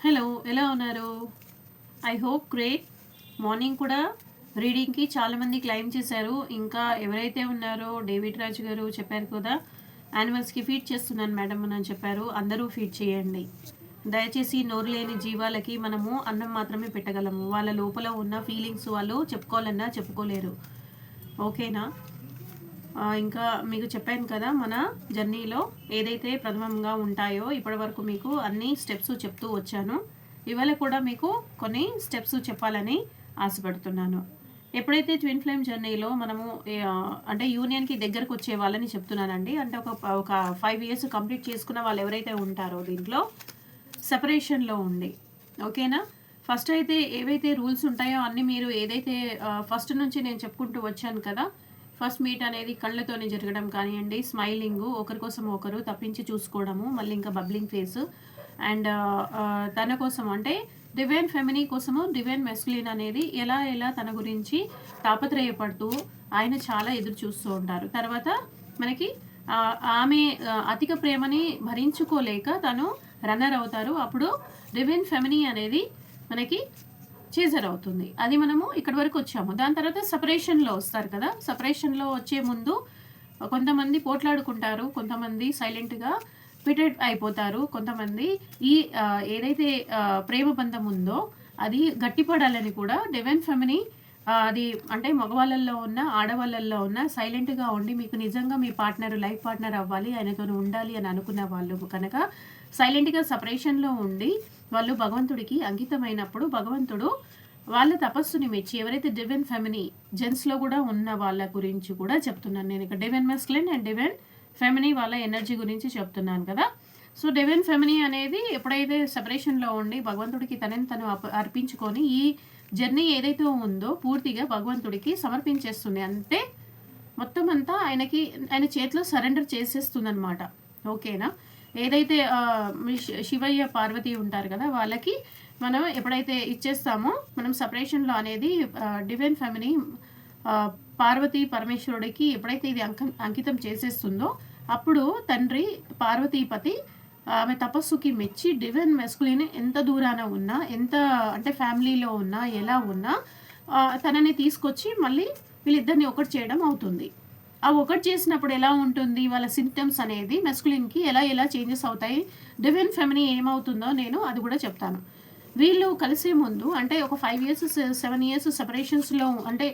Hello ఎలా ఉన్నారు? I hope great morning కూడా రీడింగ్కి చాలామంది క్లైమ్ చేశారు. ఇంకా ఎవరైతే ఉన్నారో డేవిడ్ రాజు గారు చెప్పారు కదా యానిమల్స్కి ఫీడ్ చేస్తున్నాను మేడం అని చెప్పారు. అందరూ ఫీడ్ చేయండి. దయచేసి నోరు లేని జీవాలకి మనము అన్నం మాత్రమే పెట్టగలము. వాళ్ళ లోపల ఉన్న ఫీలింగ్స్ వాళ్ళు చెప్పుకోవాలన్నా చెప్పుకోలేరు. ఓకేనా ఇంకా మీకు చెప్పాను కదా మన జర్నీలో ఏదైతే ప్రథమంగా ఉంటాయో ఇప్పటి వరకు మీకు అన్ని స్టెప్స్ చెప్తూ వచ్చాను. ఇవాళ కూడా మీకు కొన్ని స్టెప్స్ చెప్పాలని ఆశపడుతున్నాను. ఎప్పుడైతే ట్విన్ ఫ్లేమ్ జర్నీలో మనము అంటే యూనియన్కి దగ్గరకు వచ్చే వాళ్ళని చెప్తున్నానండి అంటే ఒక ఒక ఫైవ్ ఇయర్స్ కంప్లీట్ చేసుకున్న వాళ్ళు ఎవరైతే ఉంటారో దీంట్లో సెపరేషన్లో ఉండి ఓకేనా? ఫస్ట్ అయితే ఏవైతే రూల్స్ ఉంటాయో అన్నీ మీరు ఏదైతే ఫస్ట్ నుంచి నేను చెప్పుకుంటూ వచ్చాను కదా ఫస్ట్ మీట్ అనేది కళ్ళతోనే జరగడం కానివ్వండి స్మైలింగ్ ఒకరి కోసం ఒకరు తప్పించి చూసుకోవడము మళ్ళీ ఇంకా బబ్లింగ్ ఫేస్. అండ్ తన కోసం అంటే డివైన్ ఫెమినీ కోసము డివైన్ మెస్కులిన్ అనేది ఎలా ఎలా తన గురించి తాపత్రయపడుతూ ఆయన చాలా ఎదురు చూస్తూ ఉంటారు. తర్వాత మనకి ఆమె అధిక ప్రేమని భరించుకోలేక తను రన్నర్ అవుతారు. అప్పుడు డివైన్ ఫెమినీ అనేది మనకి చేజర్ అవుతుంది. అది మనము ఇక్కడి వరకు వచ్చాము. దాని తర్వాత సపరేషన్లో వస్తారు కదా? సపరేషన్లో వచ్చే ముందు కొంతమంది పోట్లాడుకుంటారు కొంతమంది సైలెంట్గా పిటెడ్ అయిపోతారు కొంతమంది ఈ ఏదైతే ప్రేమ బంధం ఉందో అది గట్టిపడాలని కూడా డెవెన్ ఫెమినీ అది అంటే మగవాళ్ళల్లో ఉన్న ఆడవాళ్ళల్లో ఉన్న సైలెంట్గా ఉండి మీకు నిజంగా మీ పార్ట్నర్ లైఫ్ పార్ట్నర్ అవ్వాలి ఆయనతో ఉండాలి అని అనుకున్న వాళ్ళు కనుక సైలెంట్గా సపరేషన్లో ఉండి వాళ్ళు భగవంతుడికి అంకితమైనప్పుడు భగవంతుడు వాళ్ళ తపస్సుని మెచ్చి ఎవరైతే డివెన్ ఫెమినీ జెంట్స్లో కూడా ఉన్న వాళ్ళ గురించి కూడా చెప్తున్నాను. నేను ఇక్కడ divine masculine and divine feminine వాళ్ళ ఎనర్జీ గురించి చెప్తున్నాను కదా. సో డివెన్ ఫెమినీ అనేది ఎప్పుడైతే సెపరేషన్లో ఉండి భగవంతుడికి తనని తను అర్పించుకొని ఈ జర్నీ ఏదైతే ఉందో పూర్తిగా భగవంతుడికి సమర్పించేస్తుంది. అంటే మొత్తం అంతా ఆయనకి ఆయన చేతిలో సరెండర్ చేసేస్తుంది అనమాట ఓకేనా? ఏదైతే శివయ్య పార్వతి ఉంటారు కదా వాళ్ళకి మనం ఎప్పుడైతే ఇచ్చేస్తామో మనం సపరేషన్లో అనేది డివైన్ ఫ్యామిలీ పార్వతి పరమేశ్వరుడికి ఎప్పుడైతే ఇది అంకం అంకితం చేసేస్తుందో అప్పుడు తండ్రి పార్వతీపతి ఆమె తపస్సుకి మెచ్చి డివైన్ మెస్కులిన్ ఎంత దూరాన ఉన్నా ఎంత అంటే ఫ్యామిలీలో ఉన్నా ఎలా ఉన్నా తనని తీసుకొచ్చి మళ్ళీ వీళ్ళిద్దరిని ఒకటి చేయడం అవుతుంది. ఆ ఒకటి చేసినప్పుడు ఎలా ఉంటుంది? వాళ్ళ సిమ్టమ్స్ అనేది మెస్కులిన్కి ఎలా ఎలా చేంజెస్ అవుతాయి? డివైన్ ఫెమినీ ఏమవుతుందో నేను అది కూడా చెప్తాను. వీళ్ళు కలిసే ముందు అంటే ఒక ఫైవ్ ఇయర్స్ సెవెన్ ఇయర్స్ సెపరేషన్స్లో అంటే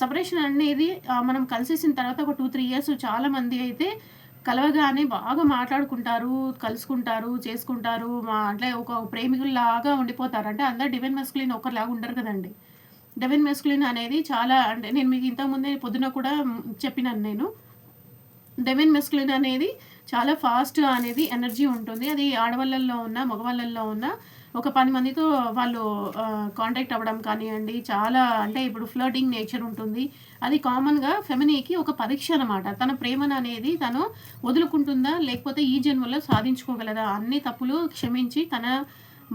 సపరేషన్ అనేది మనం కలిసేసిన తర్వాత ఒక టూ త్రీ ఇయర్స్ చాలామంది అయితే కలవగానే బాగా మాట్లాడుకుంటారు కలుసుకుంటారు చేసుకుంటారు. మా అంటే ఒక ప్రేమికుల్లాగా ఉండిపోతారు. అంటే అందరు డివైన్ మెస్కులిన్ ఒకరిలాగా ఉండరు కదండి. డివైన్ మెస్కులిన్ అనేది చాలా అంటే నేను మీకు ఇంతకుముందే పొద్దున కూడా చెప్పినాను నేను. డెవిన్ మెస్కులిన్ అనేది చాలా ఫాస్ట్ అనేది ఎనర్జీ ఉంటుంది. అది ఆడవాళ్ళల్లో ఉన్న మగవాళ్ళల్లో ఉన్న ఒక పది మందితో వాళ్ళు కాంటాక్ట్ అవ్వడం కానివ్వండి చాలా అంటే ఇప్పుడు ఫ్లర్టింగ్ నేచర్ ఉంటుంది. అది కామన్గా ఫెమినీకి ఒక పరీక్ష అనమాట తన ప్రేమను అనేది తను వదులుకుంటుందా లేకపోతే ఈ జన్మలో సాధించుకోగలదా? అన్ని తప్పులు క్షమించి తన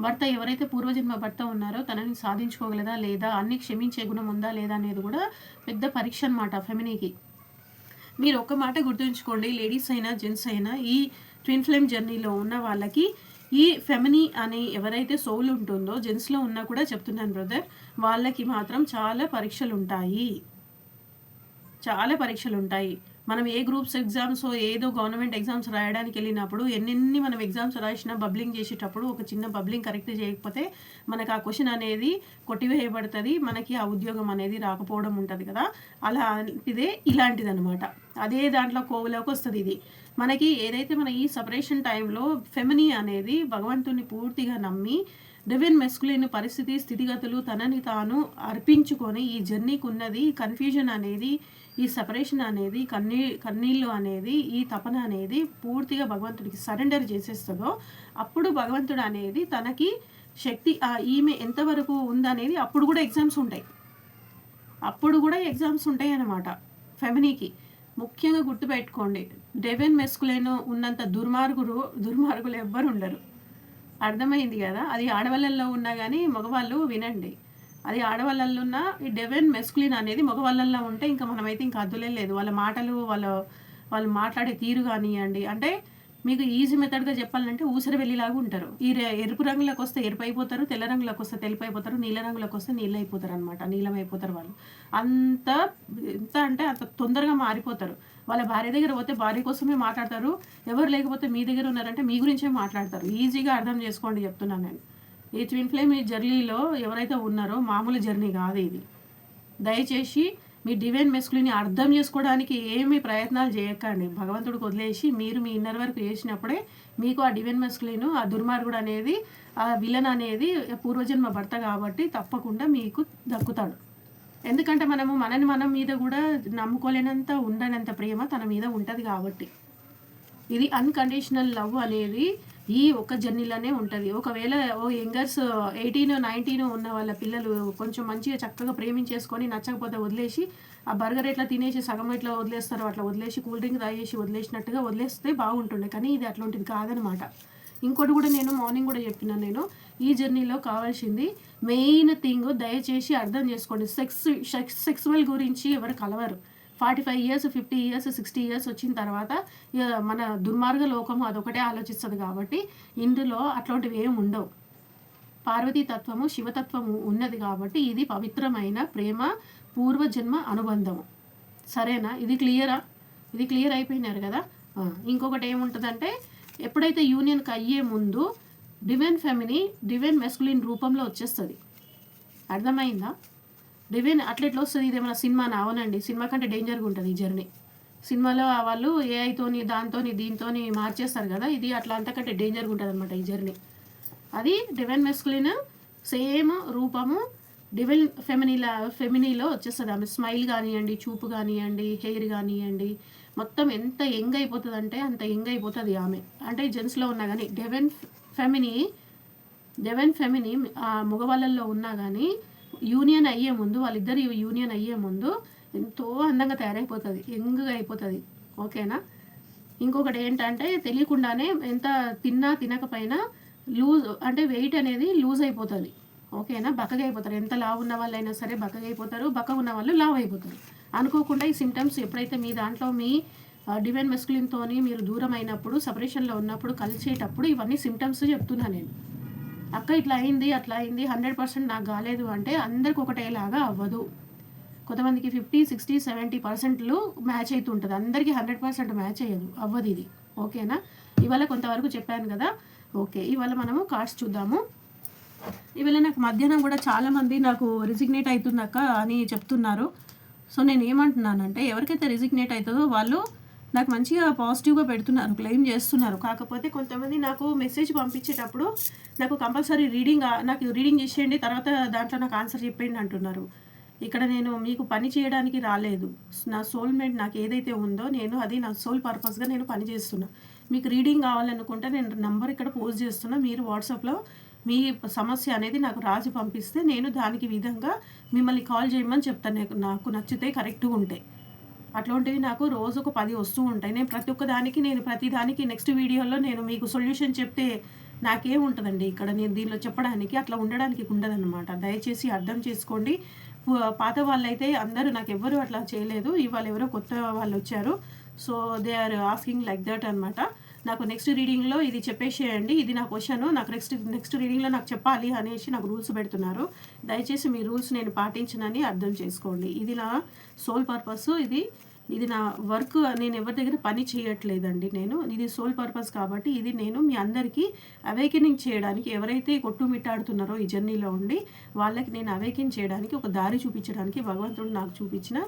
భర్త ఎవరైతే పూర్వజన్మ భర్త ఉన్నారో తనని సాధించుకోగలదా లేదా? అన్ని క్షమించే గుణం ఉందా లేదా అనేది కూడా పెద్ద పరీక్ష అనమాట ఫెమినీకి మీరు ఒక మాట గుర్తుంచుకోండి లేడీస్ అయినా జెంట్స్ అయినా ఈ ట్విన్ ఫ్లేమ్ జర్నీలో ఉన్న వాళ్ళకి ఈ ఫెమిని అనే ఎవరైతే సోల్ ఉంటుందో జెంట్స్లో ఉన్నా కూడా చెప్తున్నాను బ్రదర్ వాళ్ళకి మాత్రం చాలా పరీక్షలు ఉంటాయి చాలా పరీక్షలు ఉంటాయి మనం ఏ గ్రూప్స్ ఎగ్జామ్స్ ఏదో గవర్నమెంట్ ఎగ్జామ్స్ రాయడానికి వెళ్ళినప్పుడు ఎన్నెన్ని మనం ఎగ్జామ్స్ రాసినా బబ్లింగ్ చేసేటప్పుడు ఒక చిన్న బబ్లింగ్ కరెక్ట్ చేయకపోతే మనకు ఆ క్వశ్చన్ అనేది కొట్టివేయబడుతుంది మనకి ఆ ఉద్యోగం అనేది రాకపోవడం ఉంటుంది కదా. అలాంటిదే ఇలాంటిది అనమాట అదే దాంట్లో కోవులోకి వస్తుంది ఇది. మనకి ఏదైతే మన ఈ సపరేషన్ టైంలో ఫెమినీ అనేది భగవంతుని పూర్తిగా నమ్మి డివిన్ మెస్కులేని పరిస్థితి స్థితిగతులు తనని తాను అర్పించుకొని ఈ జర్నీకి ఉన్నది కన్ఫ్యూజన్ అనేది ఈ సపరేషన్ అనేది కన్నీ కన్నీళ్ళు అనేది ఈ తపన అనేది పూర్తిగా భగవంతుడికి సరెండర్ చేసేస్తుందో అప్పుడు భగవంతుడు అనేది తనకి శక్తి ఆ ఈమె ఎంతవరకు ఉందనేది అప్పుడు కూడా ఎగ్జామ్స్ ఉంటాయి. అప్పుడు కూడా ఎగ్జామ్స్ ఉంటాయి అన్నమాట ఫెమినీకి. ముఖ్యంగా గుర్తుపెట్టుకోండి డెవెన్ మెస్కులేను ఉన్నంత దుర్మార్గులు దుర్మార్గులు ఎవ్వరు ఉండరు. అర్థమైంది కదా? అది ఆడవాళ్ళల్లో ఉన్నా కానీ మగవాళ్ళు వినండి. అది ఆడవాళ్ళల్లో ఉన్న ఈ డెవెన్ మెస్కులిన్ అనేది మగవాళ్ళల్లో ఉంటే ఇంకా మనమైతే ఇంకా అద్దులే లేదు. వాళ్ళ మాటలు వాళ్ళ వాళ్ళు మాట్లాడే తీరు కానివ్వండి అంటే మీకు ఈజీ మెథడ్గా చెప్పాలంటే ఊసరి వెళ్ళిలాగా ఉంటారు. ఈ ఎరుపు రంగులోకి వస్తే ఎరుపు అయిపోతారు తెల్ల రంగులోకి వస్తే తెలుపు అయిపోతారు నీల రంగులోకి వస్తే నీళ్ళు అయిపోతారు అనమాట నీలం అయిపోతారు వాళ్ళు. అంత ఎంత అంటే అంత తొందరగా మారిపోతారు. వాళ్ళ భార్య దగ్గర పోతే భార్య కోసమే మాట్లాడతారు ఎవరు లేకపోతే మీ దగ్గర ఉన్నారంటే మీ గురించే మాట్లాడతారు. ఈజీగా అర్థం చేసుకోండి చెప్తున్నాను నేను. ఈ ట్విన్ ఫ్లేమ్ ఈ జర్నీలో ఎవరైతే ఉన్నారో మామూలు జర్నీ కాదు ఇది. దయచేసి మీ డివైన్ మెస్కులిని అర్థం చేసుకోవడానికి ఏమి ప్రయత్నాలు చేయకండి. భగవంతుడికి వదిలేసి మీరు మీ ఇన్నర్ వరకు చేసినప్పుడే మీకు ఆ డివైన్ మెస్కులిను ఆ దుర్మార్గుడు అనేది ఆ విలన్ అనేది పూర్వజన్మ భర్త కాబట్టి తప్పకుండా మీకు దక్కుతాడు. ఎందుకంటే మనము మనని మనం మీద కూడా నమ్ముకోలేనంత ఉండనంత ప్రేమ తన మీద ఉంటుంది కాబట్టి. ఇది అన్కండిషనల్ లవ్ అనేది ఈ ఒక్క జర్నీలోనే ఉంటుంది. ఒకవేళ ఓ యంగర్స్ ఎయిటీన్ నైన్టీన్ ఉన్న వాళ్ళ పిల్లలు కొంచెం మంచిగా చక్కగా ప్రేమించేసుకొని నచ్చకపోతే వదిలేసి ఆ బర్గర్ ఎట్లా తినేసి సగం ఎట్లా వదిలేస్తారో అట్లా వదిలేసి కూల్ డ్రింక్ తాగేసి వదిలేసినట్టుగా వదిలేస్తే బాగుంటుండే. కానీ ఇది అట్లాంటిది కాదనమాట. ఇంకోటి కూడా నేను మార్నింగ్ కూడా చెప్పినాను నేను ఈ జర్నీలో కావాల్సింది మెయిన్ థింగ్ దయచేసి అర్థం చేసుకోండి. సెక్స్ సెక్స్ సెక్సువల్ గురించి ఎవరు కలవరు. Forty five years fifty years sixty years వచ్చిన తర్వాత మన దుర్మార్గ లోకము అదొకటే ఆలోచిస్తుంది కాబట్టి ఇందులో అట్లాంటివి ఏమి ఉండవు. పార్వతీ తత్వము శివతత్వము ఉన్నది కాబట్టి ఇది పవిత్రమైన ప్రేమ పూర్వజన్మ అనుబంధము. సరేనా? ఇది క్లియరా? ఇది క్లియర్ అయిపోయినారు కదా? ఇంకొకటి ఏముంటుందంటే ఎప్పుడైతే యూనియన్కి అయ్యే ముందు డివైన్ ఫెమిని డివైన్ మెస్కులిన్ రూపంలో వచ్చేస్తుంది. అర్థమైందా? డివైన్ అట్లా ఎట్లా వస్తుంది? ఇది ఏమైనా సినిమానా? అవునండి. సినిమా కంటే డేంజర్గా ఉంటుంది ఈ జర్నీ. సినిమాలో వాళ్ళు ఏఐతోని దాంతోని దీంతోని మార్చేస్తారు కదా? ఇది అట్లా అంతకంటే డేంజర్గా ఉంటుంది అనమాట ఈ జర్నీ. అది డివైన్ మెస్కులిన్ సేమ్ రూపము డివైన్ ఫెమినీలా ఫెమినీలో వచ్చేస్తుంది. ఆమె స్మైల్ కానివ్వండి చూపు కానివ్వండి హెయిర్ కానివ్వండి మొత్తం ఎంత యంగ్ అయిపోతుంది అంటే అంత యంగ్ అయిపోతుంది ఆమె. అంటే జెంట్స్లో ఉన్నా కానీ డెవెన్ ఫెమినీ డెవెన్ ఫెమినీ ఆ మగవాళ్ళల్లో ఉన్నా కానీ యూనియన్ అయ్యే ముందు వాళ్ళిద్దరు యూనియన్ అయ్యే ముందు ఎంతో అందంగా తయారైపోతుంది యంగ్గా అయిపోతుంది. ఓకేనా? ఇంకొకటి ఏంటంటే తెలియకుండానే ఎంత తిన్నా తినకపోయినా లూజ్ అంటే వెయిట్ అనేది లూజ్ అయిపోతుంది. ఓకేనా? బక్కగా అయిపోతారు. ఎంత లావు ఉన్న వాళ్ళైనా సరే బక్కగా అయిపోతారు బక్క ఉన్న వాళ్ళు లావు అయిపోతారు. అనుకోకుండా ఈ సిమ్టమ్స్ ఎప్పుడైతే మీ దాంట్లో మీ డివైన్ మెస్కులిన్తోని మీరు దూరం అయినప్పుడు సపరేషన్లో ఉన్నప్పుడు కలిసేటప్పుడు ఇవన్నీ సిమ్టమ్స్ చెప్తున్నా నేను. అక్క ఇట్లా అయింది అట్లా అయింది హండ్రెడ్ పర్సెంట్ నాకు కాలేదు అంటే అందరికి ఒకటేలాగా అవ్వదు. కొంతమందికి ఫిఫ్టీ సిక్స్టీ సెవెంటీ పర్సెంట్లు మ్యాచ్ అవుతుంటుంది అందరికీ హండ్రెడ్ పర్సెంట్ మ్యాచ్ అయ్యదు అవ్వదు ఇది. ఓకేనా? ఇవాళ కొంతవరకు చెప్పాను కదా. ఓకే ఇవాళ మనము కార్డ్స్ చూద్దాము. ఇవాళ నాకు మధ్యాహ్నం కూడా చాలామంది నాకు రిజిగ్నేట్ అవుతుందక్క అని చెప్తున్నారు. సో నేను ఏమంటున్నానంటే ఎవరికైతే రిజిగ్నేట్ అవుతుందో వాళ్ళు నాకు మంచిగా పాజిటివ్గా పెడుతున్నారు క్లెయిమ్ చేస్తున్నారు. కాకపోతే కొంతమంది నాకు మెసేజ్ పంపించేటప్పుడు నాకు కంపల్సరీ రీడింగ్ నాకు రీడింగ్ చేసేయండి తర్వాత దాంట్లో నాకు ఆన్సర్ చెప్పండి అంటున్నారు. ఇక్కడ నేను మీకు పని చేయడానికి రాలేదు. నా సోల్మేట్ నాకు ఏదైతే ఉందో నేను అది నా సోల్ పర్పస్గా నేను పని చేస్తున్నా. మీకు రీడింగ్ కావాలనుకుంటే నేను నంబర్ ఇక్కడ పోస్ట్ చేస్తున్నా. మీరు వాట్సాప్లో మీ సమస్య అనేది నాకు రాసి పంపిస్తే నేను దానికి విధంగా మిమ్మల్ని కాల్ చేయమని చెప్తాను. నాకు- నచ్చితే కరెక్ట్గా ఉంటాయి అట్లాంటివి నాకు రోజుకు పది వస్తూ ఉంటాయి. నేను ప్రతి ఒక్క దానికి నేను ప్రతి దానికి నెక్స్ట్ వీడియోలో నేను మీకు సొల్యూషన్ చెప్తే నాకేముంటుందండి ఇక్కడ నేను దీనిలో చెప్పడానికి అట్లా ఉండడానికి ఉండదన్నమాట. దయచేసి అర్థం చేసుకోండి. పాత వాళ్ళైతే అందరూ నాకు ఎవ్వరు అట్లా చేయలేదు. ఇవాళ ఎవరో కొత్త వాళ్ళు వచ్చారు. So they are asking like that అనమాట నాకు నెక్స్ట్ రీడింగ్లో ఇది చెప్పేసేయండి. ఇది నా క్వశ్చన్ నాకు నెక్స్ట్ నెక్స్ట్ రీడింగ్లో నాకు చెప్పాలి అనేసి నాకు రూల్స్ పెడుతున్నారు. దయచేసి మీ రూల్స్ నేను పాటించనని అర్థం చేసుకోండి. ఇది నా సోల్ పర్పస్ ఇది ఇది నా వర్క్ నేను ఎవరి దగ్గర పని చేయట్లేదండి నేను. ఇది సోల్ పర్పస్ కాబట్టి ఇది నేను మీ అందరికీ అవేకెనింగ్ చేయడానికి ఎవరైతే కొట్టుమిట్టాడుతున్నారో ఈ జర్నీలో ఉండి వాళ్ళకి నేను అవేకెన్ చేయడానికి ఒక దారి చూపించడానికి భగవంతుడు నాకు చూపించిన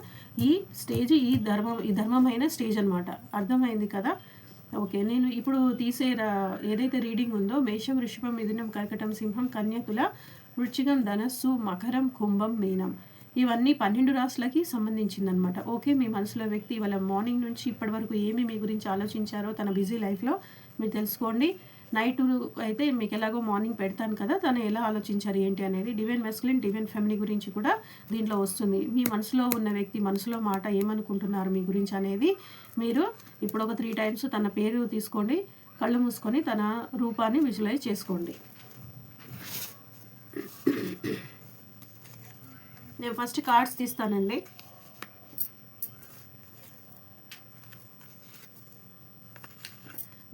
ఈ స్టేజ్ ఈ ధర్మం ఈ ధర్మమైన స్టేజ్ అనమాట అర్థమైంది కదా? ఓకే నేను ఇప్పుడు తీసే ఏదైతే రీడింగ్ ఉందో మేషం వృషభం మిథునం కర్కటం సింహం కన్యకుల వృచ్చికం ధనస్సు మకరం కుంభం మీనం. ఇవన్నీ పన్నెండు రాసులకి సంబంధించిందనమాట ఓకే మీ మనసులో వ్యక్తి ఇవాళ మార్నింగ్ నుంచి ఇప్పటి వరకు ఏమి మీ గురించి ఆలోచించారో తన బిజీ లైఫ్లో మీరు తెలుసుకోండి. నైట్ అయితే మీకు ఎలాగో మార్నింగ్ పెడతాను కదా తను ఎలా ఆలోచించారు ఏంటి అనేది డివైన్ మెస్కులిన్ డివైన్ ఫ్యామిలీ గురించి కూడా దీంట్లో వస్తుంది. మీ మనసులో ఉన్న వ్యక్తి మనసులో మాట ఏమనుకుంటున్నారు మీ గురించి అనేది మీరు ఇప్పుడు ఒక త్రీ టైమ్స్ తన పేరు తీసుకోండి కళ్ళు మూసుకొని తన రూపాన్ని విజువలైజ్ చేసుకోండి. నేను ఫస్ట్ కార్డ్స్ తీస్తానండి.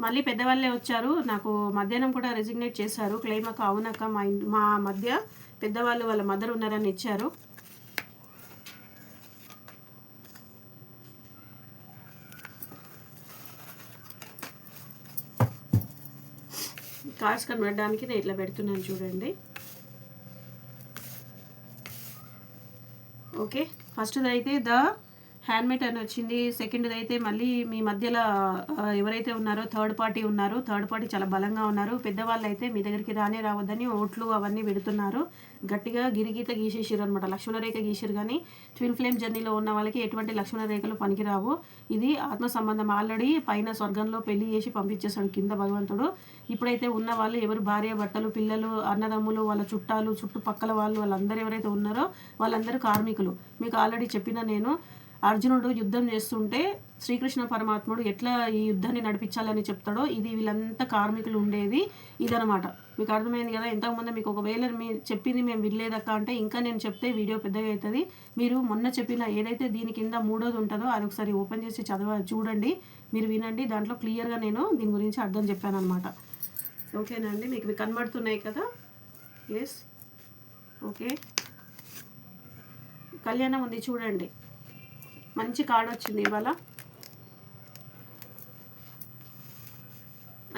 మళ్ళీ పెద్దవాళ్ళే వచ్చారు. నాకు మధ్యాహ్నం కూడా రెసిగ్నేట్ చేశారు. క్లెయిమ్ అక్క అవునక్క మా మా మధ్య పెద్దవాళ్ళు వాళ్ళ మదర్ ఉన్నారని ఇచ్చారు. కార్డ్స్ కనబడడానికి నేను ఇట్లా పెడుతున్నాను చూడండి. ఓకే ఫస్ట్ది అయితే ద హ్యాండ్మేడ్ అని వచ్చింది. సెకండ్ది అయితే మళ్ళీ మీ మధ్యలో ఎవరైతే ఉన్నారో థర్డ్ పార్టీ ఉన్నారో. థర్డ్ పార్టీ చాలా బలంగా ఉన్నారు. పెద్దవాళ్ళు అయితే మీ దగ్గరికి రానే రావద్దని ఓట్లు అవన్నీ పెడుతున్నారు గట్టిగా గిరిగీత గీసేసారు అనమాట లక్ష్మణరేఖ గీసారు కానీ ట్విన్ ఫ్లేమ్ జర్నీలో ఉన్న వాళ్ళకి ఎటువంటి లక్ష్మణ రేఖలు పనికిరావు. ఇది ఆత్మ సంబంధం. ఆల్రెడీ పైన స్వర్గంలో పెళ్ళి చేసి పంపించేశాడు కింద భగవంతుడు. ఇప్పుడైతే ఉన్న వాళ్ళు ఎవరు భార్య భర్తలు పిల్లలు అన్నదమ్ములు వాళ్ళ చుట్టాలు చుట్టుపక్కల వాళ్ళు వాళ్ళందరూ ఎవరైతే ఉన్నారో వాళ్ళందరూ కార్మికులు. మీకు ఆల్రెడీ చెప్పిన నేను అర్జునుడు యుద్ధం చేస్తుంటే శ్రీకృష్ణ పరమాత్ముడు ఎట్లా ఈ యుద్ధాన్ని నడిపించాలని చెప్తాడో ఇది వీళ్ళంతా కార్మికులు ఉండేది ఇదనమాట మీకు అర్థమైంది కదా? ఇంతకుముందు మీకు ఒకవేళ మీరు చెప్పింది మేము వినలేదక్క అంటే ఇంకా నేను చెప్తే వీడియో పెద్దగా అవుతుంది. మీరు మొన్న చెప్పిన ఏదైతే దీని కింద మూడోది ఉంటుందో అది ఒకసారి ఓపెన్ చేసి చదవ చూడండి. మీరు వినండి. దాంట్లో క్లియర్గా నేను దీని గురించి అర్థం చెప్పాను అనమాట ఓకేనా అండి? మీకు ఇవి కనబడుతున్నాయి కదా? Yes okay. కళ్యాణం ఉంది చూడండి. మంచి కార్డ్ వచ్చింది ఇవాళ.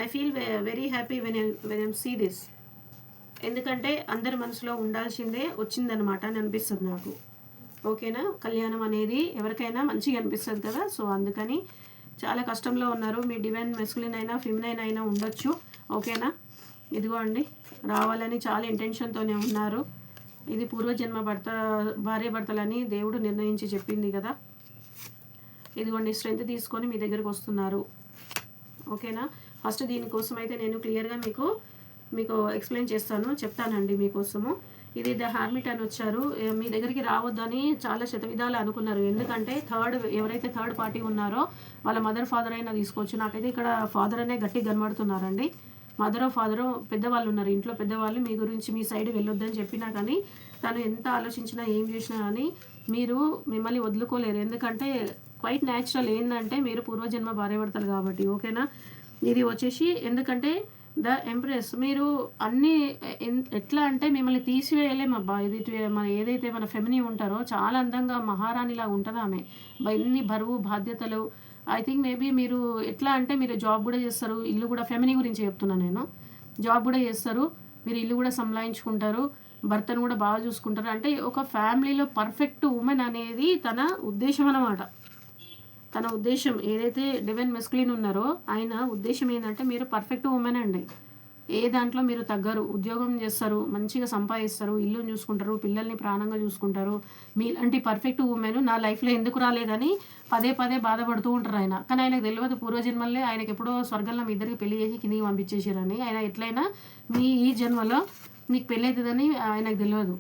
I feel very happy when when I'm see this ఎందుకంటే అందరి మనసులో ఉండాల్సిందే వచ్చిందనమాట అని అనిపిస్తుంది నాకు. ఓకేనా? కళ్యాణం అనేది ఎవరికైనా మంచిగా అనిపిస్తుంది కదా? సో అందుకని చాలా కష్టంలో ఉన్నారు. మీ డివైన్ మెస్కులిన్ అయినా ఫిమినైన్ అయినా ఉండొచ్చు. ఓకేనా? ఇదిగో అండి రావాలని చాలా ఇంటెన్షన్తోనే ఉన్నారు. ఇది పూర్వజన్మ భర్త భార్య భర్తలని దేవుడు నిర్ణయించి చెప్పింది కదా? ఇదిగోండి స్ట్రెంత్ తీసుకొని మీ దగ్గరకు వస్తున్నారు. ఓకేనా? ఫస్ట్ దీనికోసం అయితే నేను క్లియర్గా మీకు మీకు ఎక్స్ప్లెయిన్ చేస్తాను చెప్తానండి మీకోసము. ఇది ద హార్మిట్ అని వచ్చారు. మీ దగ్గరికి రావద్దని చాలా శతవిధాలు అనుకున్నారు. ఎందుకంటే థర్డ్ ఎవరైతే థర్డ్ పార్టీ ఉన్నారో వాళ్ళ మదర్ ఫాదర్ అయినా తీసుకోవచ్చు. నాకైతే ఇక్కడ ఫాదర్ అనే గట్టి కనబడుతున్నారండి మదర్ ఫాదర్ పెద్దవాళ్ళు ఉన్నారు. ఇంట్లో పెద్దవాళ్ళు మీ గురించి మీ సైడ్ వెళ్ళొద్దని చెప్పినా కానీ తను ఎంత ఆలోచించినా ఏం చేసినా కానీ మీరు మిమ్మల్ని వదులుకోలేరు. ఎందుకంటే క్వైట్ న్యాచురల్ ఏంటంటే మీరు పూర్వజన్మ భార్యపడతారు కాబట్టి ఓకేనా? ఇది వచ్చేసి ఎందుకంటే ద ఎంప్రెస్ మీరు అన్ని ఎన్- ఎట్లా అంటే మిమ్మల్ని తీసివేయలేమబ్బా ఇది మన ఏదైతే మన ఫెమిని ఉంటారో చాలా అందంగా మహారాణిలా ఉంటుంది ఆమె. ఇన్ని ఎన్ని బరువు బాధ్యతలు. ఐ థింక్ మేబీ మీరు ఎట్లా అంటే మీరు జాబ్ కూడా చేస్తారు. ఇల్లు కూడా ఫెమిని గురించి చెప్తున్నాను నేను. జాబ్ కూడా చేస్తారు. మీరు ఇల్లు కూడా సంలాయించుకుంటారు. భర్తను కూడా బాగా చూసుకుంటారు. అంటే ఒక ఫ్యామిలీలో పర్ఫెక్ట్ ఉమెన్ అనేది తన ఉద్దేశం అన్నమాట. తన ఉద్దేశం ఏదైతే డివైన్ మెస్క్లిన్ ఉన్నారో ఆయన ఉద్దేశం ఏంటంటే మీరు పర్ఫెక్ట్ ఉమెన్ అండి. ఏ దాంట్లో మీరు తగ్గరు. ఉద్యోగం చేస్తారు మంచిగా సంపాదిస్తారు ఇల్లు చూసుకుంటారు పిల్లల్ని ప్రాణంగా చూసుకుంటారు. మీలాంటి పర్ఫెక్ట్ ఉమెన్ నా లైఫ్లో ఎందుకు రాలేదని పదే పదే బాధపడుతూ ఉంటారు ఆయన. కానీ ఆయనకు తెలియదు పూర్వజన్మల్లే ఆయనకి ఎప్పుడో స్వర్గంలో మీ ఇద్దరికి పెళ్ళి చేసి కిందికి పంపించేసారని ఆయన ఎట్లయినా మీ ఈ జన్మలో మీకు పెళ్ళి అవుతుందని ఆయనకు తెలియదు.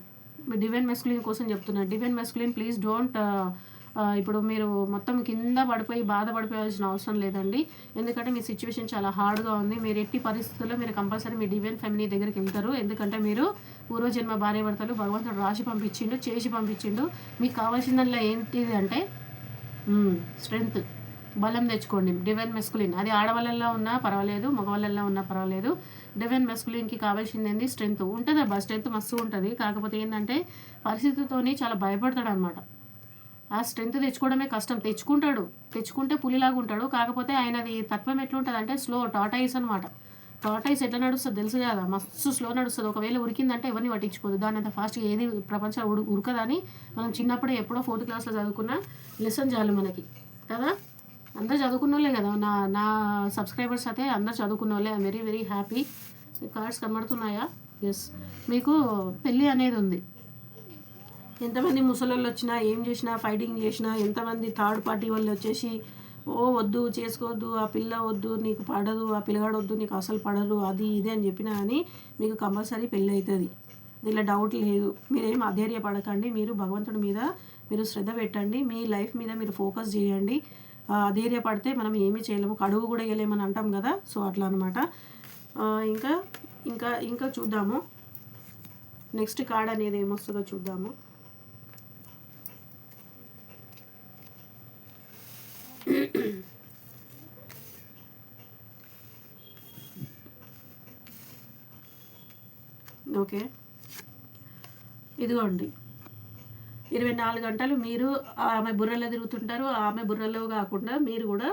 డివైన్ మెస్కులిన్ కోసం చెప్తున్నా. డివైన్ మెస్కులిన్ ప్లీజ్ డోంట్ ఇప్పుడు మీరు మొత్తం కింద పడిపోయి బాధపడిపోయాల్సిన అవసరం లేదండి. ఎందుకంటే మీ సిచ్యువేషన్ చాలా హార్డ్గా ఉంది. మీరు ఎట్టి పరిస్థితుల్లో మీరు కంపల్సరీ మీ డివైన్ ఫ్యామిలీ దగ్గరికి వెళ్తారు. ఎందుకంటే మీరు పూర్వజన్మ భార్యాభర్తలు భగవంతుడు రాసి పంపించిండు చేసి పంపించిండు. మీకు కావాల్సిందల్లా ఏంటిది అంటే స్ట్రెంగ్త్ బలం తెచ్చుకోండి. డివైన్ మెస్కులిన్ అది ఆడవాళ్ళల్లో ఉన్నా పర్వాలేదు మగవాళ్ళల్లో ఉన్నా పర్వాలేదు. డివైన్ మెస్కులిన్కి కావాల్సింది ఏంది? స్ట్రెంగ్త్ ఉంటుంది అబ్బా స్ట్రెంగ్త్ మస్తు ఉంటుంది. కాకపోతే ఏంటంటే పరిస్థితితోని చాలా భయపడతాడు అనమాట ఆ స్ట్రెంత్ తెచ్చుకోవడమే కష్టం. తెచ్చుకుంటాడు. తెచ్చుకుంటే పులిలాగా ఉంటాడు. కాకపోతే ఆయనది తత్వం ఎట్లుంటుంది అంటే స్లో టాటాయిస్ అనమాట టాటాయిస్ ఎట్లా నడుస్తుంది తెలుసు కదా? మస్తు స్లో నడుస్తుంది. ఒకవేళ ఉరికిందంటే ఎవరిని పట్టించుకోదు. దాని అంత ఫాస్ట్గా ఏది ప్రపంచం ఉడు ఉరకదని మనం చిన్నప్పుడే ఎప్పుడో ఫోర్త్ క్లాస్లో చదువుకున్న లెసన్ చాలు మనకి. కదా? అందరు చదువుకున్న వాళ్ళే కదా. నా నా సబ్స్క్రైబర్స్ అయితే అందరు చదువుకున్న వాళ్ళే వెరీ వెరీ హ్యాపీ కార్డ్స్ కనబడుతున్నాయా? ఎస్ మీకు పెళ్ళి అనేది ఉంది. ఎంతమంది ముసలోళ్ళు వచ్చినా ఏం చేసినా ఫైటింగ్ చేసినా ఎంతమంది థర్డ్ పార్టీ వాళ్ళు వచ్చేసి ఓ వద్దు చేసుకోవద్దు ఆ పిల్ల వద్దు నీకు పడదు ఆ పిల్లగాడు వద్దు నీకు అసలు పడదు అది ఇది అని చెప్పినా కానీ మీకు కంపల్సరీ పెళ్ళి అవుతుంది దీనిలో డౌట్ లేదు. మీరేం అధైర్యపడకండి. మీరు భగవంతుడి మీద మీరు శ్రద్ధ పెట్టండి. మీ లైఫ్ మీద మీరు ఫోకస్ చేయండి. అధైర్య అధైర్యపడితే మనం ఏమీ చేయలేము. కడుగు కూడా వేయలేమని అంటాం కదా. సో అట్లా అనమాట ఇంకా ఇంకా ఇంకా చూద్దాము. నెక్స్ట్ కార్డ్ అనేది ఏమొస్తుందో చూద్దాము. ఓకే. ఇదిగోండి. ఇరవై నాలుగు గంటలు మీరు ఆమె బుర్రలో తిరుగుతుంటారు ఆమె బుర్రలో కాకుండా మీరు కూడా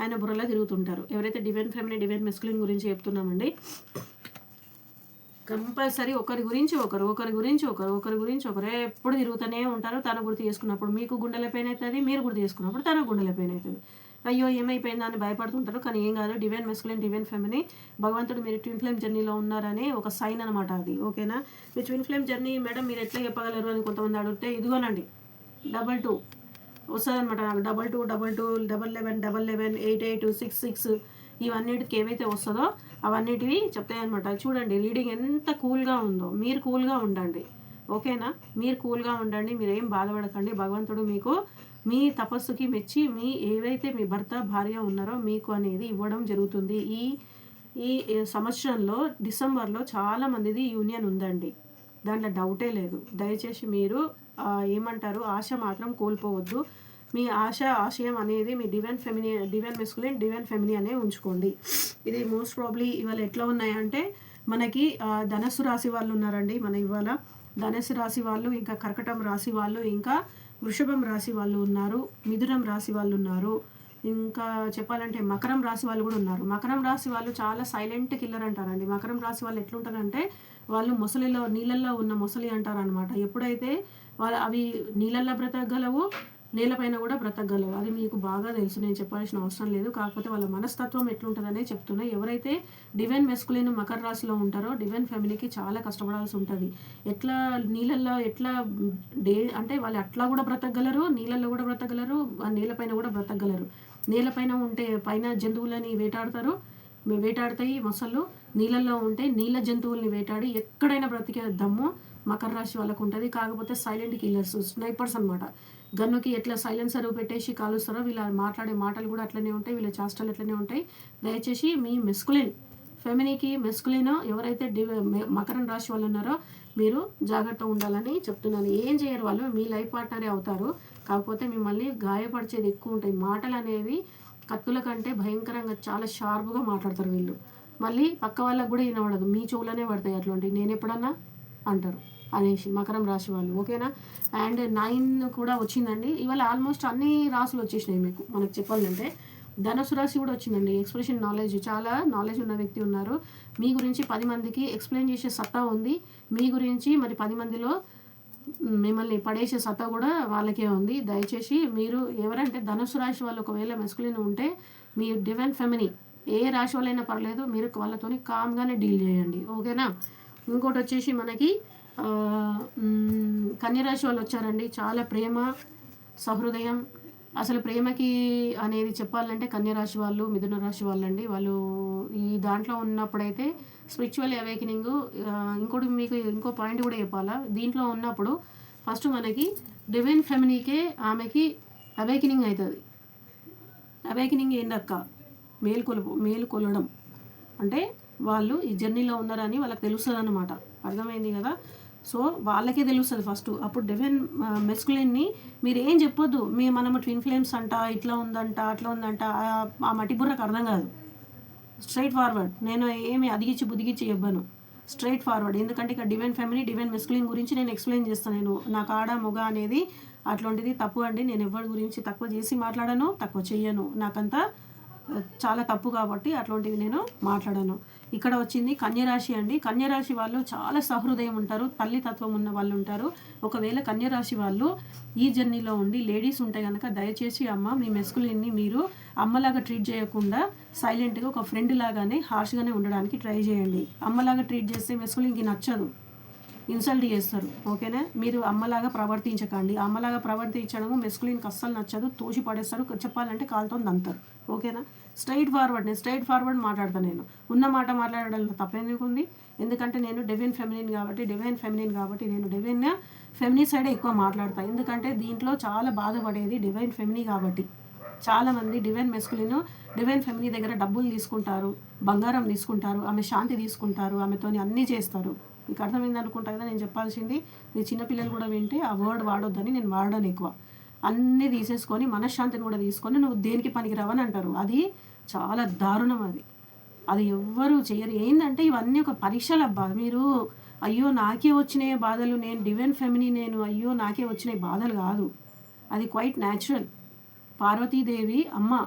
ఆయన బుర్రలో తిరుగుతుంటారు. ఎవరైతే డివైన్ ఫ్యామిలీ డివైన్ మెస్కులింగ్ గురించి చెప్తున్నామండి కంపల్సరీ ఒకరి గురించి ఒకరు ఒకరి గురించి ఒకరు ఒకరి గురించి ఒకరు ఎప్పుడు తిరుగుతూనే ఉంటారు. తన గుర్తు చేసుకున్నప్పుడు మీకు గుండెల పెయిన్ అవుతుంది మీరు గుర్తు చేసుకున్నప్పుడు తన గుండెల పెయిన్ అవుతుంది. అయ్యో ఏమైపోయిందా అని భయపడుతుంటారు. కానీ ఏం కాదు డివైన్ మెస్కులిన్ డివైన్ ఫ్యామిలీ భగవంతుడు మీరు ట్విన్ ఫ్లేమ్ జర్నీలో ఉన్నారని ఒక సైన్ అనమాట అది. ఓకేనా? మీ ట్విన్ ఫ్లేమ్ జర్నీ మేడం మీరు ఎట్లా చెప్పగలరు అని కొంతమంది అడిగితే ఇదిగోనండి డబల్ టూ వస్తుంది అనమాట నాకు. Double two double two double eleven double eleven eight eight six six ఇవన్నిటికి ఏవైతే వస్తుందో అవన్నిటివి చెప్తాయన్నమాట. చూడండి రీడింగ్ ఎంత కూల్గా ఉందో. మీరు కూల్గా ఉండండి. ఓకేనా? మీరు కూల్గా ఉండండి మీరేం బాధపడకండి. భగవంతుడు మీకు మీ తపస్సుకి మెచ్చి మీ ఏవైతే మీ భర్త భార్య ఉన్నారో మీకు అనేది ఇవ్వడం జరుగుతుంది. ఈ ఈ సంవత్సరంలో డిసెంబర్లో చాలా మందిది యూనియన్ ఉందండి. దాంట్లో డౌటే లేదు. దయచేసి మీరు ఏమంటారు ఆశ మాత్రం కోల్పోవద్దు. మీ ఆశ ఆశయం అనేది మీ divine feminine divine masculine divine feminine అనే ఉంచుకోండి. ఇది మోస్ట్ ప్రాబ్లీ ఇవాళ ఎట్లా ఉన్నాయంటే మనకి ధనస్సు రాశి వాళ్ళు ఉన్నారండి. మన ఇవాళ ధనస్సు రాశి వాళ్ళు ఇంకా కర్కటం రాశి వాళ్ళు ఇంకా వృషభం రాశి వాళ్ళు ఉన్నారు మిథునం రాశి వాళ్ళు ఉన్నారు ఇంకా చెప్పాలంటే మకరం రాశి వాళ్ళు కూడా ఉన్నారు. మకరం రాశి వాళ్ళు చాలా సైలెంట్ కిల్లర్ అంటారండి. మకరం రాశి వాళ్ళు ఎట్లుంటారంటే వాళ్ళు మొసలిలో నీళ్ళల్లో ఉన్న మొసలి అంటారు అనమాట ఎప్పుడైతే వాళ్ళు అవి నీళ్ళల్లో బ్రతకగలవు నేలపైన కూడా బ్రతకగలవు. అది మీకు బాగా తెలుసు. నేను చెప్పాల్సిన అవసరం లేదు. కాకపోతే వాళ్ళ మనస్తత్వం ఎట్లుంటుందనే చెప్తున్నా. ఎవరైతే డివైన్ మెస్కులిన్ మకర రాశిలో ఉంటారో డివైన్ ఫ్యామిలీకి చాలా కష్టపడాల్సి ఉంటుంది. ఎట్లా నీళ్ళల్లో ఎట్లా డే అంటే వాళ్ళు అట్లా కూడా బ్రతకగలరు నీళ్ళల్లో కూడా బ్రతకగలరు నేలపైన కూడా బ్రతకగలరు. నేలపైన ఉంటే పైన జంతువులని వేటాడతారు. వేటాడతాయి మొసళ్ళు. నీళ్ళల్లో ఉంటే నీళ్ళ జంతువుల్ని వేటాడి ఎక్కడైనా బ్రతికే దమ్ము మకర రాశి వాళ్ళకు ఉంటుంది. కాకపోతే సైలెంట్ కిల్లర్స్ స్నైపర్స్ అనమాట గన్నుకి ఎట్లా సైలెన్సర్ పెట్టేసి కాలుస్తారో వీళ్ళ మాట్లాడే మాటలు కూడా అట్లనే ఉంటాయి వీళ్ళ చేష్టలు అట్లనే ఉంటాయి. దయచేసి మీ మెస్కులిన్ ఫెమినీకి మెస్కులిన్ ఎవరైతే డి మె- మకరం రాశి వాళ్ళు ఉన్నారో మీరు జాగ్రత్త ఉండాలని చెప్తున్నాను. ఏం చేయరు వాళ్ళు మీ లైఫ్ పార్ట్నరే అవుతారు. కాకపోతే మిమ్మల్ని గాయపరిచేది ఎక్కువ ఉంటాయి. మాటలు అనేవి కత్తుల కంటే భయంకరంగా చాలా షార్ప్గా మాట్లాడతారు వీళ్ళు. మళ్ళీ పక్క వాళ్ళకు కూడా వినబడదు. మీ చెవులనే పడతాయి అట్లాంటివి. నేను ఎప్పుడన్నా అంటారు. అనేసి మకరం రాశి వాళ్ళు ఓకేనా? అండ్ నైన్ కూడా వచ్చిందండి. ఇవాళ ఆల్మోస్ట్ అన్ని రాసులు వచ్చేసినాయి మీకు. మనకు చెప్పాలంటే ధనుసు రాశి కూడా వచ్చిందండి. ఎక్స్ప్రెషన్ నాలెడ్జ్ చాలా నాలెడ్జ్ ఉన్న వ్యక్తి ఉన్నారు. మీ గురించి పది మందికి ఎక్స్ప్లెయిన్ చేసే సత్తా ఉంది. మీ గురించి మరి పది మందిలో మిమ్మల్ని పడేసే సత్తా కూడా వాళ్ళకే ఉంది. దయచేసి మీరు ఎవరంటే ధనుసు రాశి వాళ్ళు ఒకవేళ మెస్కులిన్ ఉంటే మీ డివైన్ ఫెమిని ఏ రాశి వాళ్ళైనా పర్లేదు మీరు వాళ్ళతోని కామ్గానే డీల్ చేయండి. ఓకేనా? ఇంకోటి వచ్చేసి మనకి కన్యరాశి వాళ్ళు వచ్చారండి. చాలా ప్రేమ సహృదయం. అసలు ప్రేమకి అనేది చెప్పాలంటే కన్యరాశి వాళ్ళు మిథున రాశి వాళ్ళు అండి వాళ్ళు ఈ దాంట్లో ఉన్నప్పుడైతే స్పిరిచువల్ అవేకనింగ్ ఇంకోటి మీకు ఇంకో పాయింట్ కూడా చెప్పాలా? దీంట్లో ఉన్నప్పుడు ఫస్ట్ మనకి డివైన్ ఫెమినీకే ఆమెకి అవేకనింగ్ అవుతుంది అవేకనింగ్ ఏందక్క? మేలుకొలుపు మేలుకొలడం. అంటే వాళ్ళు ఈ జర్నీలో ఉన్నారని వాళ్ళకి తెలుస్తుంది అనమాట అర్థమైంది కదా? సో వాళ్ళకే తెలుస్తుంది ఫస్ట్ అప్పుడు డివైన్ మెస్కులిన్ని మీరు ఏం చెప్పొద్దు. మీ మనము ట్విన్ ఫ్లేమ్స్ అంట ఇట్లా ఉందంట అట్లా ఉందంట ఆ- మట్టి బుర్రకు అర్థం కాదు. స్ట్రైట్ ఫార్వర్డ్ నేను ఏమి అదిగిచ్చి బుదిగిచ్చి ఇవ్వను స్ట్రైట్ ఫార్వర్డ్ ఎందుకంటే ఇక్కడ డివైన్ ఫ్యామిలీ డివైన్ మెస్కులిన్ గురించి నేను ఎక్స్ప్లెయిన్ చేస్తాను. నేను నాకు ఆడ మొగ అనేది అట్లాంటిది తప్పు అండి. నేను ఎవరి గురించి తక్కువ చేసి మాట్లాడను తక్కువ చెయ్యను. నాకంతా చాలా తప్పు కాబట్టి అట్లాంటివి నేను మాట్లాడను. ఇక్కడ వచ్చింది కన్యరాశి అండి. కన్యరాశి వాళ్ళు చాలా సహృదయం ఉంటారు తల్లి తత్వం ఉన్న వాళ్ళు ఉంటారు. ఒకవేళ కన్యరాశి వాళ్ళు ఈ జర్నీలో ఉండి లేడీస్ ఉంటే కనుక దయచేసి అమ్మ మీ మెస్కులిన్ని మీరు అమ్మలాగా ట్రీట్ చేయకుండా సైలెంట్గా ఒక ఫ్రెండ్ లాగానే హార్ష్గానే ఉండడానికి ట్రై చేయండి. అమ్మలాగా ట్రీట్ చేస్తే మెస్కులిన్కి నచ్చదు. ఇన్సల్ట్ చేస్తారు. ఓకేనా? మీరు అమ్మలాగా ప్రవర్తించకండి. అమ్మలాగా ప్రవర్తించడము మెస్కులిన్కి అస్సలు నచ్చదు. తోసి పడేస్తారు చెప్పాలంటే కాలుతో దంతారు ఓకేనా? స్ట్రైట్ ఫార్వర్డ్ నేను స్ట్రైట్ ఫార్వర్డ్ మాట్లాడతాను నేను. ఉన్న మాట మాట్లాడడంలో తప్పేందుకు ఉంది ఎందుకంటే నేను డివైన్ ఫెమినిన్ కాబట్టి డివైన్ ఫెమినిన్ కాబట్టి నేను డివైన్ ఫెమినీ సైడే ఎక్కువ మాట్లాడతాను ఎందుకంటే దీంట్లో చాలా బాధపడేది డివైన్ ఫెమినీ కాబట్టి. చాలా మంది డివైన్ మెస్కులిన్ డివైన్ ఫెమినీ దగ్గర డబ్బులు తీసుకుంటారు బంగారం తీసుకుంటారు ఆమె శాంతి తీసుకుంటారు ఆమెతోని అన్నీ చేస్తారు. మీకు అర్థమైంది అనుకుంటా కదా నేను చెప్పాల్సింది? మీ చిన్నపిల్లలు కూడా వింటే ఆ వర్డ్ వాడొద్దని నేను వాడను ఎక్కువ. అన్నీ తీసేసుకొని మనశ్శాంతిని కూడా తీసుకొని నువ్వు దేనికి పనికిరావని అంటారు. అది చాలా దారుణం అది. అది ఎవ్వరు చేయరు. ఏంటంటే ఇవన్నీ ఒక పరీక్షలు అబ్బా. మీరు అయ్యో నాకే వచ్చినాయి బాధలు నేను డివైన్ ఫెమిని నేను అయ్యో నాకే వచ్చినాయి బాధలు కాదు. అది క్వైట్ న్యాచురల్. పార్వతీదేవి అమ్మ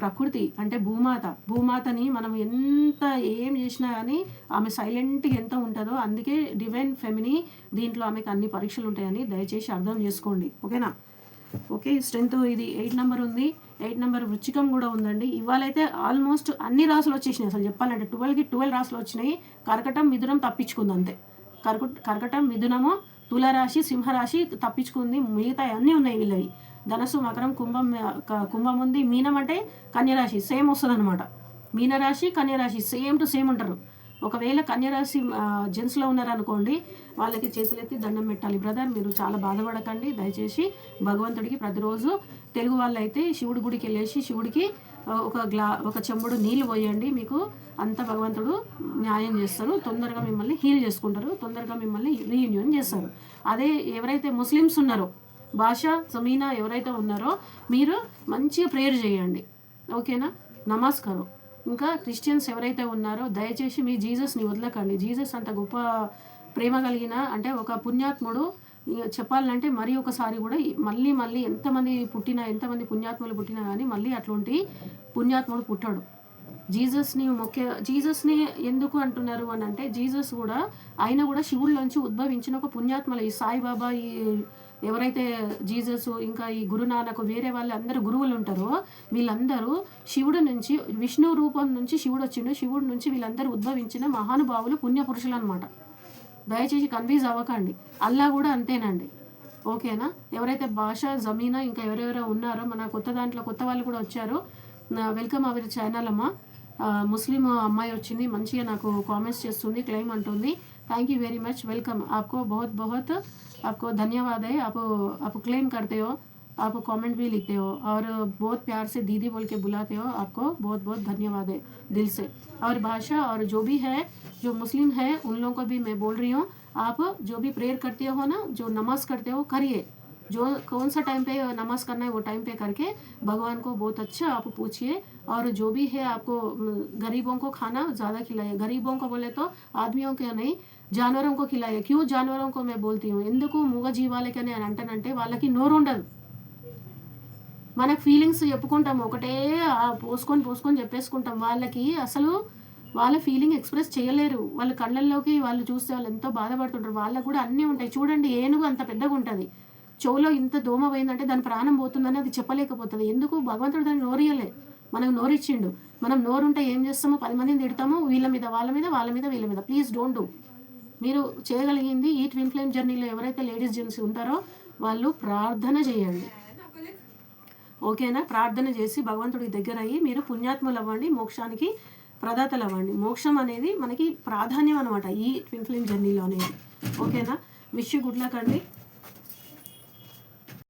ప్రకృతి అంటే భూమాత. భూమాతని మనం ఎంత ఏం చేసినా కానీ ఆమె సైలెంట్గా ఎంత ఉంటుందో అందుకే డివైన్ ఫెమిని దీంట్లో ఆమెకు అన్ని పరీక్షలు ఉంటాయని దయచేసి అర్థం చేసుకోండి. ఓకేనా? ఓకే స్ట్రెంత్ ఇది ఎయిట్ నెంబర్ ఉంది. ఎయిట్ నెంబర్ వృచ్చికం కూడా ఉందండి. ఇవాళైతే ఆల్మోస్ట్ అన్ని రాసులు వచ్చేసినాయి. అసలు చెప్పాలంటే ట్వెల్వ్కి ట్వెల్వ్ రాసులు వచ్చినాయి. కర్కటం మిథునం తప్పించుకుంది అంతే. కర్క కర్కటం మిథునము తులరాశి సింహరాశి తప్పించుకుంది. మిగతా అన్నీ ఉన్నాయి వీళ్ళవి. ధనస్సు మకరం కుంభం కుంభం ఉంది. మీనం అంటే కన్యరాశి. సేమ్ వస్తుంది అనమాట మీనరాశి కన్యరాశి. సేమ్ టు సేమ్ ఉంటారు. ఒకవేళ కన్యరాశి జెంట్స్లో ఉన్నారనుకోండి వాళ్ళకి చేతులెత్తి దండం పెట్టాలి. బ్రదర్ మీరు చాలా బాధపడకండి. దయచేసి భగవంతుడికి ప్రతిరోజు తెలుగు వాళ్ళైతే శివుడి గుడికి వెళ్ళేసి శివుడికి ఒక గ్లా ఒక చెంబుడు నీళ్ళు పోయండి. మీకు అంత భగవంతుడు న్యాయం చేస్తారు. తొందరగా మిమ్మల్ని హీల్ చేసుకుంటారు. తొందరగా మిమ్మల్ని రీయూనియన్ చేస్తారు. అదే ఎవరైతే ముస్లిమ్స్ ఉన్నారో భాష సమీనా ఎవరైతే ఉన్నారో మీరు మంచిగా ప్రేయర్ చేయండి. ఓకేనా నమస్కారం. ఇంకా క్రిస్టియన్స్ ఎవరైతే ఉన్నారో దయచేసి మీ జీసస్ని వదలకండి. జీసస్ అంత గొప్ప ప్రేమ కలిగిన అంటే ఒక పుణ్యాత్ముడు చెప్పాలంటే మరి ఒకసారి కూడా మళ్ళీ మళ్ళీ ఎంతమంది పుట్టినా ఎంతమంది పుణ్యాత్ములు పుట్టినా కానీ మళ్ళీ అట్లాంటి పుణ్యాత్ముడు పుట్టాడు. జీసస్ని ముఖ్య జీసస్ని ఎందుకు అంటున్నారు అని అంటే జీసస్ కూడా ఆయన కూడా శివుడిలోంచి ఉద్భవించిన ఒక పుణ్యాత్మలు. ఈ సాయిబాబా ఈ ఎవరైతే జీసస్ ఇంకా ఈ గురునానకు వేరే వాళ్ళు గురువులు ఉంటారో వీళ్ళందరూ శివుడు నుంచి విష్ణు రూపం నుంచి శివుడు వచ్చిండు. శివుడు నుంచి వీళ్ళందరూ ఉద్భవించిన మహానుభావులు పుణ్యపురుషులు అనమాట దయచేసి కన్ఫ్యూజ్ అవ్వకండి. అల్లా కూడా అంతేనండి. ఓకేనా? ఎవరైతే భాష జమీనా ఇంకా ఎవరెవరో ఉన్నారో మన కొత్త దాంట్లో కొత్త వాళ్ళు కూడా వచ్చారో వెల్కమ్ అవర్ ఛానల్ అమ్మ. ముస్లిం అమ్మాయి వచ్చింది మంచిగా నాకు కామెంట్స్ చేస్తుంది క్లెయిమ్ అంటుంది. Thank you very much welcome आपको बहुत बहुत आपको धन्यवाद है। आप आप क्लेम करते हो, आप कमेंट भी लिखते हो और बहुत प्यार से दीदी बोल के बुलाते हो। आपको बहुत बहुत धन्यवाद है दिल से। और भाषा और जो भी है, जो मुस्लिम है, उन लोगों को भी मैं बोल रही हूँ। आप जो भी प्रेयर करते हो ना, जो नमाज़ करते हो, करिए। जो कौन सा टाइम पे नमाज़ करना है, वो टाइम पे करके भगवान को बहुत अच्छा आप पूछिए। और जो भी है, आपको, गरीबों को खाना ज़्यादा खिलाइए। गरीबों को बोले तो आदमियों के नहीं जानवरों को खिलाइए क्यों जानवरों को मैं बोलती हूँ ఎందుకు మూగ జీవాలకి అని అంటానంటే వాళ్ళకి నోరు ఉండదు మనకు ఫీలింగ్స్ చెప్పుకుంటాం ఒకటే ఆ పోసుకొని పోసుకొని చెప్పేసుకుంటాం వాళ్ళకి అసలు వాళ్ళ ఫీలింగ్ ఎక్స్ప్రెస్ చేయలేరు వాళ్ళ కళ్ళల్లోకి వాళ్ళు చూస్తే వాళ్ళు ఎంతో బాధపడుతుంటారు వాళ్ళకు కూడా అన్నీ ఉంటాయి చూడండి ఏనుగు అంత పెద్దగా ఉంటుంది చెవులో ఇంత దోమ పోయిందంటే దాని ప్రాణం పోతుందని అది చెప్పలేకపోతుంది ఎందుకు భగవంతుడు దాన్ని నోరియలే మనకు నోరిచ్చిండు మనం నోరుంటే ఏం చేస్తామో పది మందిని తిడతాము వీళ్ళ మీద వాళ్ళ మీద వాళ్ళ మీద వీళ్ళ మీద ప్లీజ్ డోంట్ డూ మీరు చేయగలిగింది ఈ ట్విన్ ఫ్లేమ్ జర్నీలో ఎవరైతే లేడీస్ జెంట్స్ ఉంటారో వాళ్ళు ప్రార్థన చేయండి. ఓకేనా? ప్రార్థన చేసి భగవంతుడికి దగ్గర అయ్యి మీరు పుణ్యాత్మలు అవ్వండి మోక్షానికి ప్రదాతలు అవ్వండి మోక్షం అనేది మనకి ప్రాధాన్యం అనమాట ఈ ట్విన్ ఫ్లేమ్ జర్నీలో అనేది. ఓకేనా? విష్ గుడ్ లక్ అండి.